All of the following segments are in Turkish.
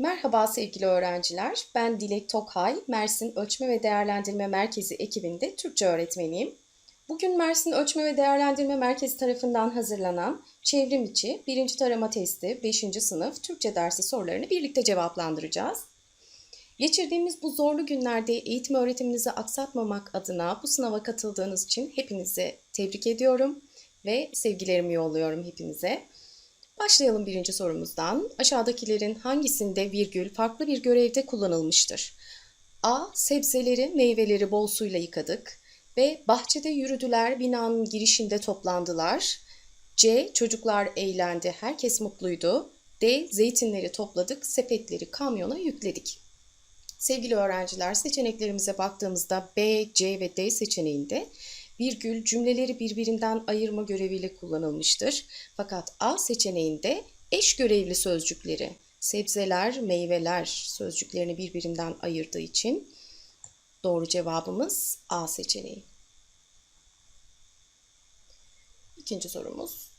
Merhaba sevgili öğrenciler. Ben Dilek Tokay, Mersin Ölçme ve Değerlendirme Merkezi ekibinde Türkçe öğretmeniyim. Bugün Mersin Ölçme ve Değerlendirme Merkezi tarafından hazırlanan çevrim içi 1. tarama testi 5. sınıf Türkçe dersi sorularını birlikte cevaplandıracağız. Geçirdiğimiz bu zorlu günlerde eğitim öğretiminizi aksatmamak adına bu sınava katıldığınız için hepinizi tebrik ediyorum ve sevgilerimi yolluyorum hepinize. Başlayalım birinci sorumuzdan. Aşağıdakilerin hangisinde virgül farklı bir görevde kullanılmıştır? A. Sebzeleri, meyveleri bol suyla yıkadık. B. Bahçede yürüdüler, binanın girişinde toplandılar. C. Çocuklar eğlendi, herkes mutluydu. D. Zeytinleri topladık, sepetleri kamyona yükledik. Sevgili öğrenciler, seçeneklerimize baktığımızda B, C ve D seçeneğinde virgül cümleleri birbirinden ayırma göreviyle kullanılmıştır. Fakat A seçeneğinde eş görevli sözcükleri, sebzeler, meyveler sözcüklerini birbirinden ayırdığı için doğru cevabımız A seçeneği. İkinci sorumuz.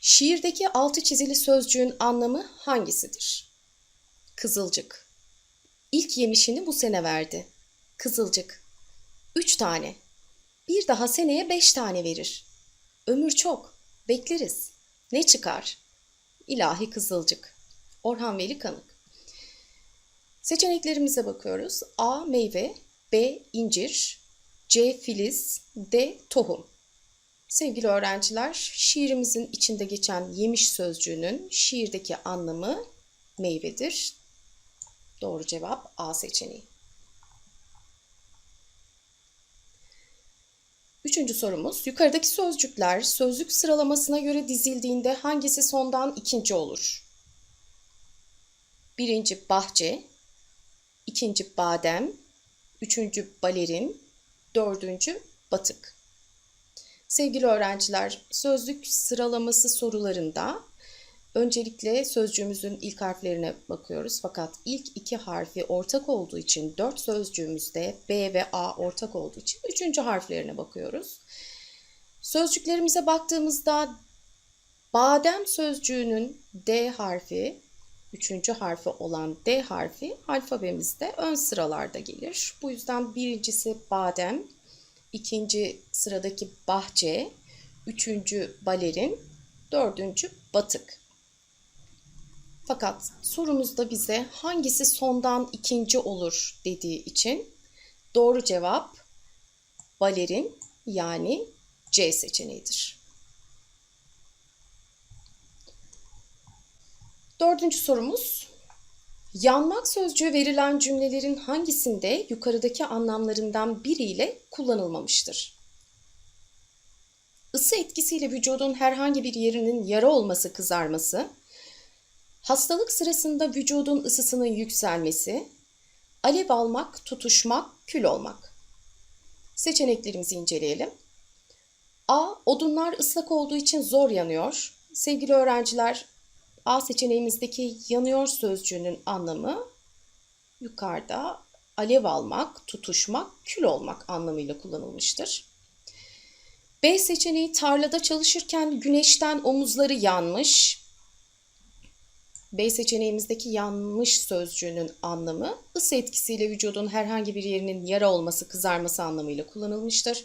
Şiirdeki altı çizili sözcüğün anlamı hangisidir? Kızılcık. İlk yemişini bu sene verdi. Kızılcık. Üç tane. Bir daha seneye beş tane verir. Ömür çok. Bekleriz. Ne çıkar? İlahi Kızılcık. Orhan Veli Kanık. Seçeneklerimize bakıyoruz. A. Meyve. B. incir. C. Filiz. D. Tohum. Sevgili öğrenciler, şiirimizin içinde geçen yemiş sözcüğünün şiirdeki anlamı meyvedir. Doğru cevap A seçeneği. Üçüncü sorumuz. Yukarıdaki sözcükler sözlük sıralamasına göre dizildiğinde hangisi sondan ikinci olur? Birinci bahçe, ikinci badem, üçüncü balerin, dördüncü batık. Sevgili öğrenciler, sözlük sıralaması sorularında Öncelikle sözcüğümüzün ilk harflerine bakıyoruz. Fakat ilk iki harfi ortak olduğu için dört sözcüğümüzde B ve A ortak olduğu için üçüncü harflerine bakıyoruz. Sözcüklerimize baktığımızda badem sözcüğünün D harfi, üçüncü harfi olan D harfi alfabemizde ön sıralarda gelir. Bu yüzden birincisi badem, ikinci sıradaki bahçe, üçüncü balerin, dördüncü batık. Fakat sorumuzda bize hangisi sondan ikinci olur dediği için doğru cevap balerin yani C seçeneğidir. Dördüncü sorumuz. Yanmak sözcüğü verilen cümlelerin hangisinde yukarıdaki anlamlarından biriyle kullanılmamıştır? Isı etkisiyle vücudun herhangi bir yerinin yara olması, kızarması, Hastalık sırasında vücudun ısısının yükselmesi, alev almak, tutuşmak, kül olmak. Seçeneklerimizi inceleyelim. A. Odunlar ıslak olduğu için zor yanıyor. Sevgili öğrenciler, A seçeneğimizdeki yanıyor sözcüğünün anlamı yukarıda alev almak, tutuşmak, kül olmak anlamıyla kullanılmıştır. B seçeneği tarlada çalışırken güneşten omuzları yanmış, B seçeneğimizdeki yanmış sözcüğünün anlamı ısı etkisiyle vücudun herhangi bir yerinin yara olması, kızarması anlamıyla kullanılmıştır.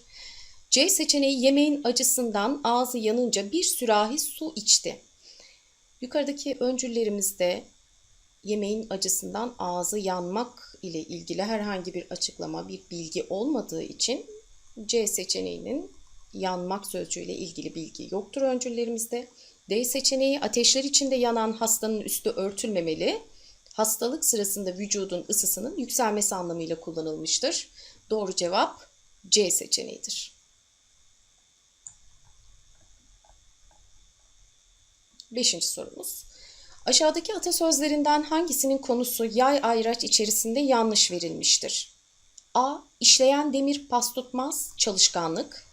C seçeneği yemeğin acısından ağzı yanınca bir sürahi su içti. Yukarıdaki öncüllerimizde yemeğin acısından ağzı yanmak ile ilgili herhangi bir açıklama, bir bilgi olmadığı için C seçeneğinin yanmak sözcüğüyle ilgili bilgi yoktur öncüllerimizde. D seçeneği ateşler içinde yanan hastanın üstü örtülmemeli. Hastalık sırasında vücudun ısısının yükselmesi anlamıyla kullanılmıştır. Doğru cevap C seçeneğidir. Beşinci sorumuz. Aşağıdaki atasözlerinden hangisinin konusu yay ayraç içerisinde yanlış verilmiştir? A. İşleyen demir pas tutmaz, çalışkanlık.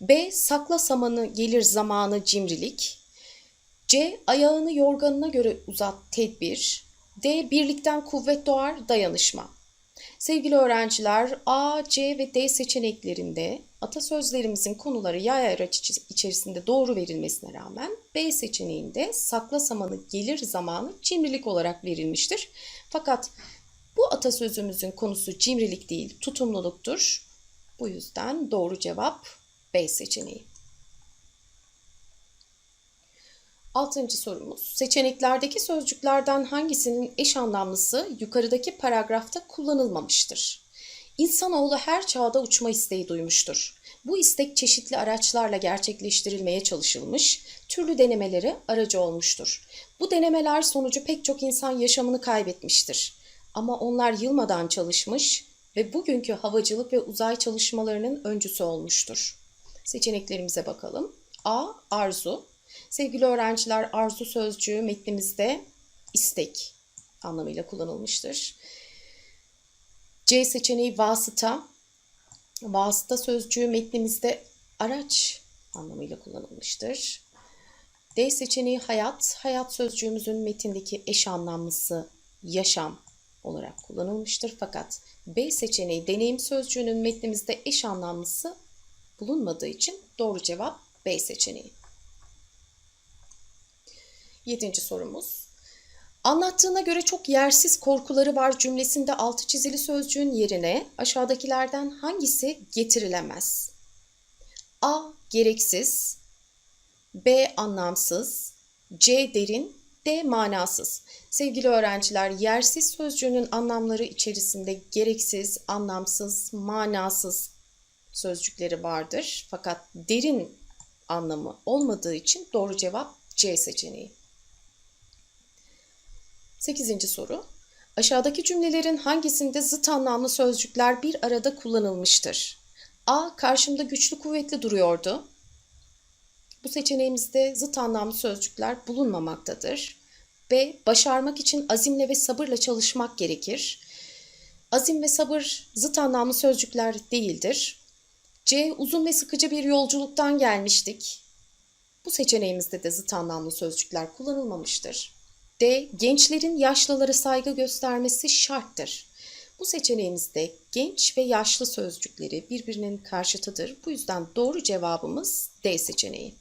B. Sakla samanı gelir zamanı cimrilik. C. Ayağını yorganına göre uzat tedbir. D. Birlikten kuvvet doğar dayanışma. Sevgili öğrenciler A, C ve D seçeneklerinde Atasözlerimizin konuları yay araç içerisinde doğru verilmesine rağmen B seçeneğinde sakla samanı gelir zamanı cimrilik olarak verilmiştir. Fakat bu atasözümüzün konusu cimrilik değil, tutumluluktur. Bu yüzden doğru cevap B seçeneği. Altıncı sorumuz. Seçeneklerdeki sözcüklerden hangisinin eş anlamlısı yukarıdaki paragrafta kullanılmamıştır? İnsanoğlu her çağda uçma isteği duymuştur. Bu istek çeşitli araçlarla gerçekleştirilmeye çalışılmış, türlü denemeleri aracı olmuştur. Bu denemeler sonucu pek çok insan yaşamını kaybetmiştir. Ama onlar yılmadan çalışmış ve bugünkü havacılık ve uzay çalışmalarının öncüsü olmuştur. Seçeneklerimize bakalım. A. Arzu. Sevgili öğrenciler arzu sözcüğü metnimizde istek anlamıyla kullanılmıştır. C seçeneği vasıta. Vasıta sözcüğü metnimizde araç anlamıyla kullanılmıştır. D seçeneği hayat. Hayat sözcüğümüzün metindeki eş anlamlısı yaşam olarak kullanılmıştır. Fakat B seçeneği deneyim sözcüğünün metnimizde eş anlamlısı bulunmadığı için doğru cevap B seçeneği. Yedinci sorumuz. Anlattığına göre çok yersiz korkuları var cümlesinde altı çizili sözcüğün yerine aşağıdakilerden hangisi getirilemez? A. Gereksiz B. Anlamsız C. Derin D. Manasız. Sevgili öğrenciler, yersiz sözcüğünün anlamları içerisinde gereksiz, anlamsız, manasız sözcükleri vardır. Fakat derin anlamı olmadığı için doğru cevap C seçeneği. 8. soru. Aşağıdaki cümlelerin hangisinde zıt anlamlı sözcükler bir arada kullanılmıştır? A. Karşımda güçlü kuvvetli duruyordu. Bu seçeneğimizde zıt anlamlı sözcükler bulunmamaktadır. B. Başarmak için azimle ve sabırla çalışmak gerekir. Azim ve sabır zıt anlamlı sözcükler değildir. C. Uzun ve sıkıcı bir yolculuktan gelmiştik. Bu seçeneğimizde de zıt anlamlı sözcükler kullanılmamıştır. D. Gençlerin yaşlılara saygı göstermesi şarttır. Bu seçeneğimizde genç ve yaşlı sözcükleri birbirinin karşıtıdır. Bu yüzden doğru cevabımız D seçeneği.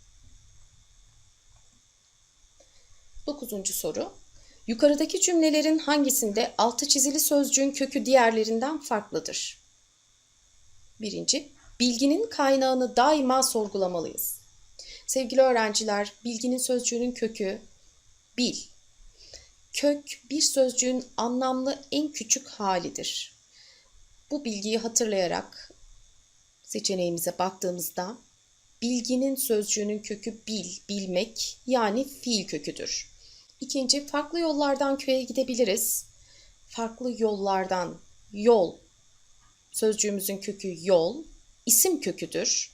Dokuzuncu soru. Yukarıdaki cümlelerin hangisinde altı çizili sözcüğün kökü diğerlerinden farklıdır? Birinci, bilginin kaynağını daima sorgulamalıyız. Sevgili öğrenciler, bilginin sözcüğünün kökü bil. Kök bir sözcüğün anlamlı en küçük halidir. Bu bilgiyi hatırlayarak seçeneğimize baktığımızda bilginin sözcüğünün kökü bil, bilmek yani fiil köküdür. İkinci, farklı yollardan köye gidebiliriz. Farklı yollardan, yol, sözcüğümüzün kökü yol, isim köküdür.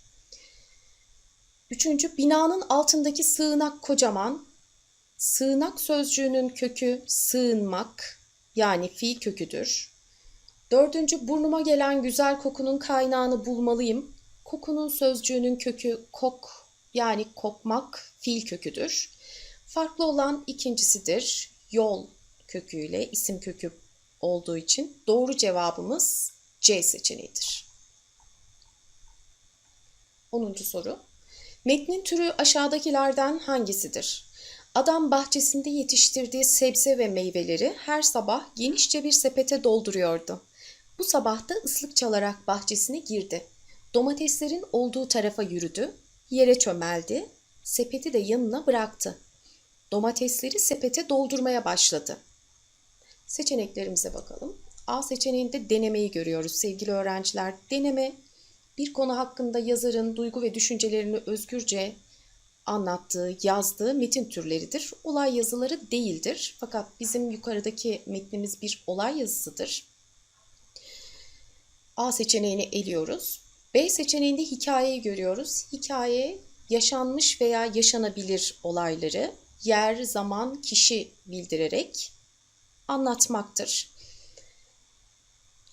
Üçüncü, binanın altındaki sığınak kocaman. Sığınak sözcüğünün kökü sığınmak, yani fiil köküdür. Dördüncü, burnuma gelen güzel kokunun kaynağını bulmalıyım. Kokunun sözcüğünün kökü kok, yani kokmak, fiil köküdür. Farklı olan ikincisidir. Yol köküyle isim kökü olduğu için doğru cevabımız C seçeneğidir. 10. soru. Metnin türü aşağıdakilerden hangisidir? Adam bahçesinde yetiştirdiği sebze ve meyveleri her sabah genişçe bir sepete dolduruyordu. Bu sabah da ıslık çalarak bahçesine girdi. Domateslerin olduğu tarafa yürüdü, yere çömeldi, sepeti de yanına bıraktı domatesleri sepete doldurmaya başladı. Seçeneklerimize bakalım. A seçeneğinde denemeyi görüyoruz sevgili öğrenciler. Deneme bir konu hakkında yazarın duygu ve düşüncelerini özgürce anlattığı, yazdığı metin türleridir. Olay yazıları değildir. Fakat bizim yukarıdaki metnimiz bir olay yazısıdır. A seçeneğini eliyoruz. B seçeneğinde hikayeyi görüyoruz. Hikaye yaşanmış veya yaşanabilir olayları yer, zaman, kişi bildirerek anlatmaktır.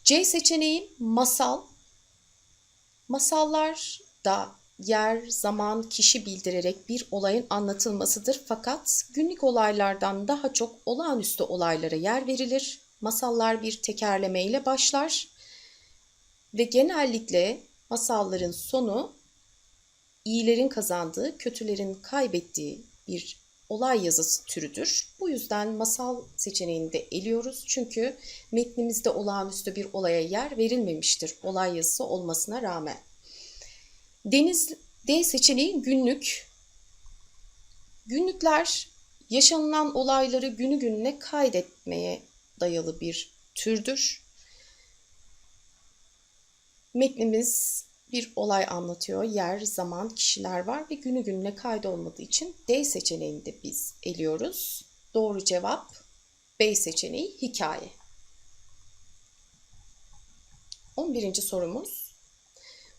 C seçeneği masal. Masallar da yer, zaman, kişi bildirerek bir olayın anlatılmasıdır. Fakat günlük olaylardan daha çok olağanüstü olaylara yer verilir. Masallar bir tekerlemeyle başlar ve genellikle Masalların sonu iyilerin kazandığı, kötülerin kaybettiği bir olay yazısı türüdür. Bu yüzden masal seçeneğini de eliyoruz. Çünkü metnimizde olağanüstü bir olaya yer verilmemiştir olay yazısı olmasına rağmen. Deniz D seçeneği günlük. Günlükler yaşanılan olayları günü gününe kaydetmeye dayalı bir türdür. Metnimiz bir olay anlatıyor. Yer, zaman, kişiler var ve günü gününe kaydolmadığı için D seçeneğini de biz eliyoruz. Doğru cevap B seçeneği hikaye. 11. sorumuz.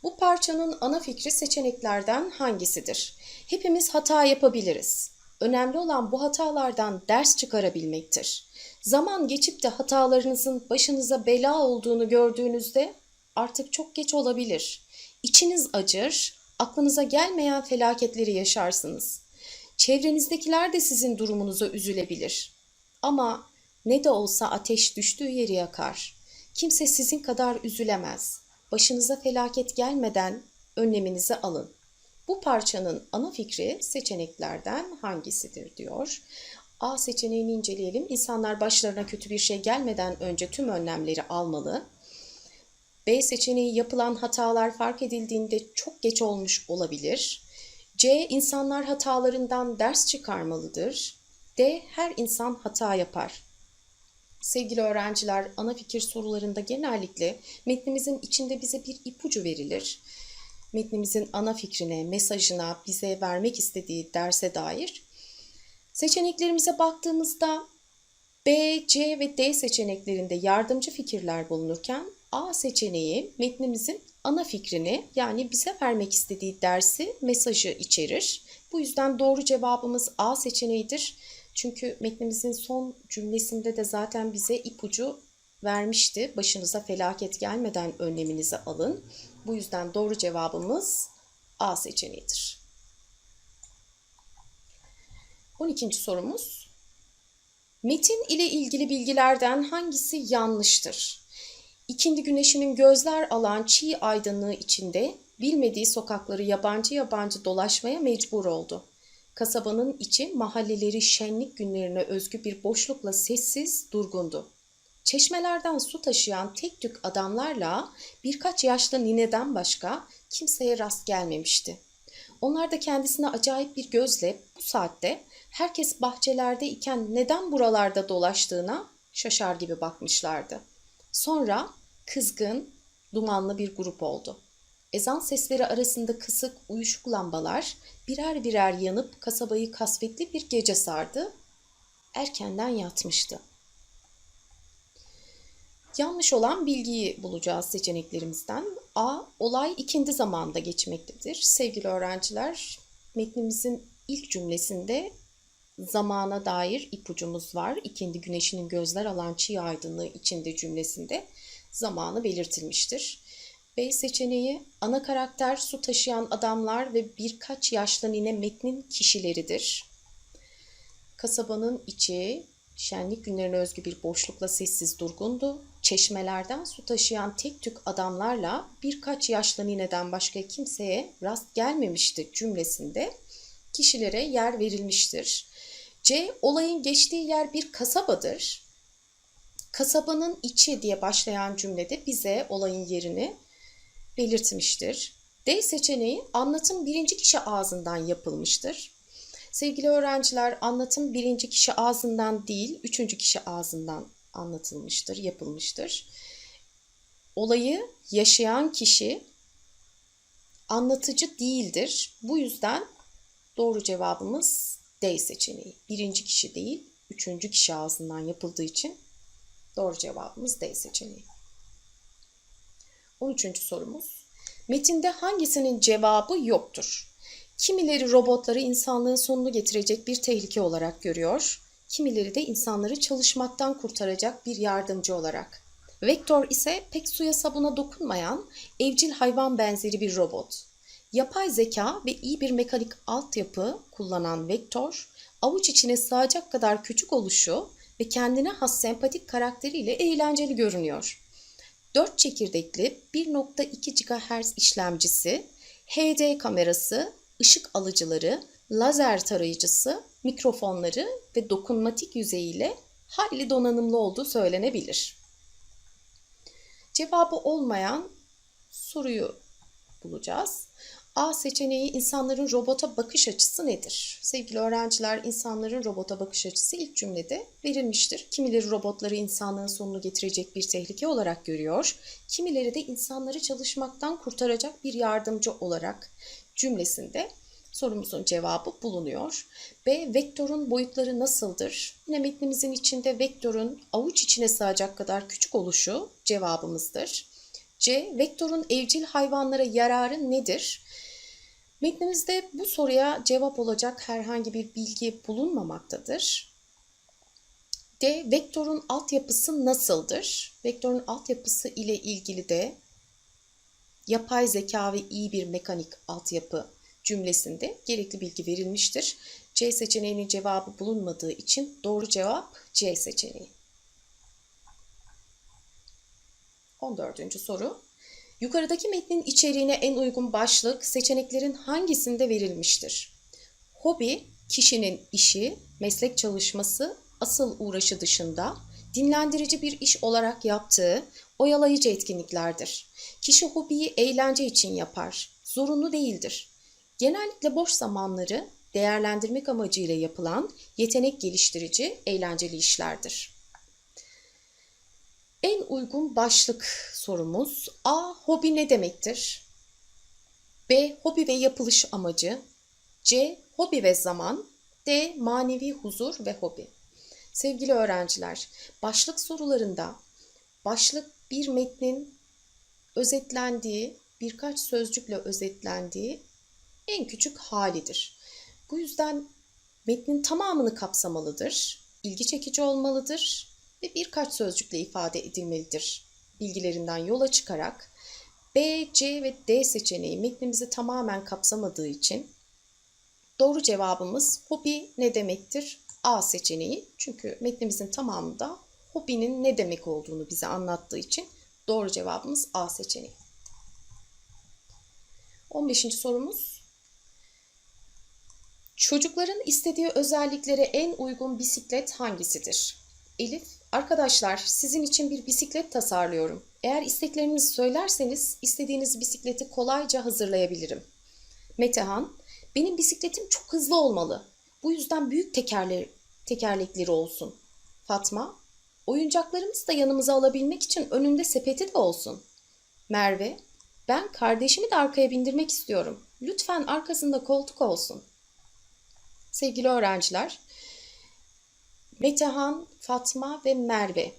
Bu parçanın ana fikri seçeneklerden hangisidir? Hepimiz hata yapabiliriz. Önemli olan bu hatalardan ders çıkarabilmektir. Zaman geçip de hatalarınızın başınıza bela olduğunu gördüğünüzde artık çok geç olabilir. İçiniz acır, aklınıza gelmeyen felaketleri yaşarsınız. Çevrenizdekiler de sizin durumunuza üzülebilir. Ama ne de olsa ateş düştüğü yeri yakar. Kimse sizin kadar üzülemez. Başınıza felaket gelmeden önleminizi alın. Bu parçanın ana fikri seçeneklerden hangisidir diyor. A seçeneğini inceleyelim. İnsanlar başlarına kötü bir şey gelmeden önce tüm önlemleri almalı. B seçeneği yapılan hatalar fark edildiğinde çok geç olmuş olabilir. C insanlar hatalarından ders çıkarmalıdır. D her insan hata yapar. Sevgili öğrenciler, ana fikir sorularında genellikle metnimizin içinde bize bir ipucu verilir. Metnimizin ana fikrine, mesajına, bize vermek istediği derse dair. Seçeneklerimize baktığımızda B, C ve D seçeneklerinde yardımcı fikirler bulunurken A seçeneği metnimizin ana fikrini yani bize vermek istediği dersi, mesajı içerir. Bu yüzden doğru cevabımız A seçeneğidir. Çünkü metnimizin son cümlesinde de zaten bize ipucu vermişti. Başınıza felaket gelmeden önleminizi alın. Bu yüzden doğru cevabımız A seçeneğidir. 12. sorumuz. Metin ile ilgili bilgilerden hangisi yanlıştır? İkindi güneşinin gözler alan çiğ aydınlığı içinde bilmediği sokakları yabancı yabancı dolaşmaya mecbur oldu. Kasabanın içi mahalleleri şenlik günlerine özgü bir boşlukla sessiz, durgundu. Çeşmelerden su taşıyan tek tük adamlarla birkaç yaşlı nineden başka kimseye rast gelmemişti. Onlar da kendisine acayip bir gözle bu saatte herkes bahçelerde iken neden buralarda dolaştığına şaşar gibi bakmışlardı. Sonra kızgın, dumanlı bir grup oldu. Ezan sesleri arasında kısık, uyuşuk lambalar birer birer yanıp kasabayı kasvetli bir gece sardı. Erkenden yatmıştı. Yanlış olan bilgiyi bulacağız seçeneklerimizden. A. Olay ikindi zamanda geçmektedir. Sevgili öğrenciler, metnimizin ilk cümlesinde zamana dair ipucumuz var. İkindi güneşinin gözler alan çiğ aydınlığı içinde cümlesinde zamanı belirtilmiştir. B seçeneği ana karakter su taşıyan adamlar ve birkaç yaşlı nine metnin kişileridir. Kasabanın içi şenlik günlerine özgü bir boşlukla sessiz durgundu. Çeşmelerden su taşıyan tek tük adamlarla birkaç yaşlı nineden başka kimseye rast gelmemişti cümlesinde kişilere yer verilmiştir. C. Olayın geçtiği yer bir kasabadır. Kasabanın içi diye başlayan cümlede bize olayın yerini belirtmiştir. D seçeneği anlatım birinci kişi ağzından yapılmıştır. Sevgili öğrenciler anlatım birinci kişi ağzından değil üçüncü kişi ağzından anlatılmıştır, yapılmıştır. Olayı yaşayan kişi anlatıcı değildir. Bu yüzden doğru cevabımız D seçeneği. Birinci kişi değil, üçüncü kişi ağzından yapıldığı için doğru cevabımız D seçeneği. 13. sorumuz. Metinde hangisinin cevabı yoktur? Kimileri robotları insanlığın sonunu getirecek bir tehlike olarak görüyor, kimileri de insanları çalışmaktan kurtaracak bir yardımcı olarak. Vektör ise pek suya sabuna dokunmayan evcil hayvan benzeri bir robot. Yapay zeka ve iyi bir mekanik altyapı kullanan Vektör, avuç içine sığacak kadar küçük oluşu ve kendine has sempatik karakteriyle eğlenceli görünüyor. 4 çekirdekli 1.2 GHz işlemcisi, HD kamerası, ışık alıcıları, lazer tarayıcısı, mikrofonları ve dokunmatik yüzeyiyle hayli donanımlı olduğu söylenebilir. Cevabı olmayan soruyu bulacağız. A seçeneği insanların robota bakış açısı nedir? Sevgili öğrenciler, insanların robota bakış açısı ilk cümlede verilmiştir. Kimileri robotları insanlığın sonunu getirecek bir tehlike olarak görüyor. Kimileri de insanları çalışmaktan kurtaracak bir yardımcı olarak cümlesinde sorumuzun cevabı bulunuyor. B. Vektörün boyutları nasıldır? Yine metnimizin içinde vektörün avuç içine sığacak kadar küçük oluşu cevabımızdır. C. Vektörün evcil hayvanlara yararı nedir? Metnimizde bu soruya cevap olacak herhangi bir bilgi bulunmamaktadır. D. Vektörün altyapısı nasıldır? Vektörün altyapısı ile ilgili de yapay zeka ve iyi bir mekanik altyapı cümlesinde gerekli bilgi verilmiştir. C seçeneğinin cevabı bulunmadığı için doğru cevap C seçeneği. 14. soru. Yukarıdaki metnin içeriğine en uygun başlık seçeneklerin hangisinde verilmiştir? Hobi, kişinin işi, meslek çalışması, asıl uğraşı dışında dinlendirici bir iş olarak yaptığı oyalayıcı etkinliklerdir. Kişi hobiyi eğlence için yapar, zorunlu değildir. Genellikle boş zamanları değerlendirmek amacıyla yapılan yetenek geliştirici, eğlenceli işlerdir. En uygun başlık sorumuz A. Hobi ne demektir? B. Hobi ve yapılış amacı C. Hobi ve zaman D. Manevi huzur ve hobi Sevgili öğrenciler, başlık sorularında başlık bir metnin özetlendiği, birkaç sözcükle özetlendiği en küçük halidir. Bu yüzden metnin tamamını kapsamalıdır, ilgi çekici olmalıdır ve birkaç sözcükle ifade edilmelidir bilgilerinden yola çıkarak B, C ve D seçeneği metnimizi tamamen kapsamadığı için doğru cevabımız hobi ne demektir? A seçeneği. Çünkü metnimizin tamamında hobinin ne demek olduğunu bize anlattığı için doğru cevabımız A seçeneği. 15. sorumuz. Çocukların istediği özelliklere en uygun bisiklet hangisidir? Elif, arkadaşlar sizin için bir bisiklet tasarlıyorum. Eğer isteklerinizi söylerseniz istediğiniz bisikleti kolayca hazırlayabilirim. Metehan, benim bisikletim çok hızlı olmalı. Bu yüzden büyük tekerler, tekerlekleri olsun. Fatma, oyuncaklarımızı da yanımıza alabilmek için önünde sepeti de olsun. Merve, ben kardeşimi de arkaya bindirmek istiyorum. Lütfen arkasında koltuk olsun. Sevgili öğrenciler, Metehan, Fatma ve Merve.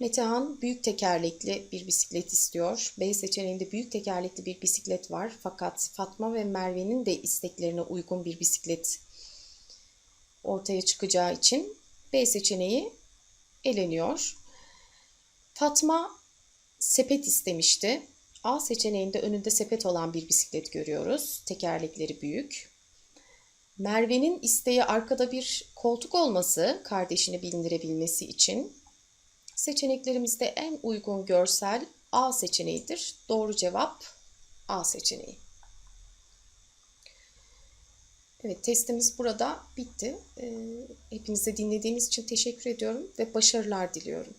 Metehan büyük tekerlekli bir bisiklet istiyor. B seçeneğinde büyük tekerlekli bir bisiklet var. Fakat Fatma ve Merve'nin de isteklerine uygun bir bisiklet ortaya çıkacağı için B seçeneği eleniyor. Fatma sepet istemişti. A seçeneğinde önünde sepet olan bir bisiklet görüyoruz. Tekerlekleri büyük. Merve'nin isteği arkada bir koltuk olması kardeşini bindirebilmesi için seçeneklerimizde en uygun görsel A seçeneğidir. Doğru cevap A seçeneği. Evet testimiz burada bitti. Hepinize dinlediğiniz için teşekkür ediyorum ve başarılar diliyorum.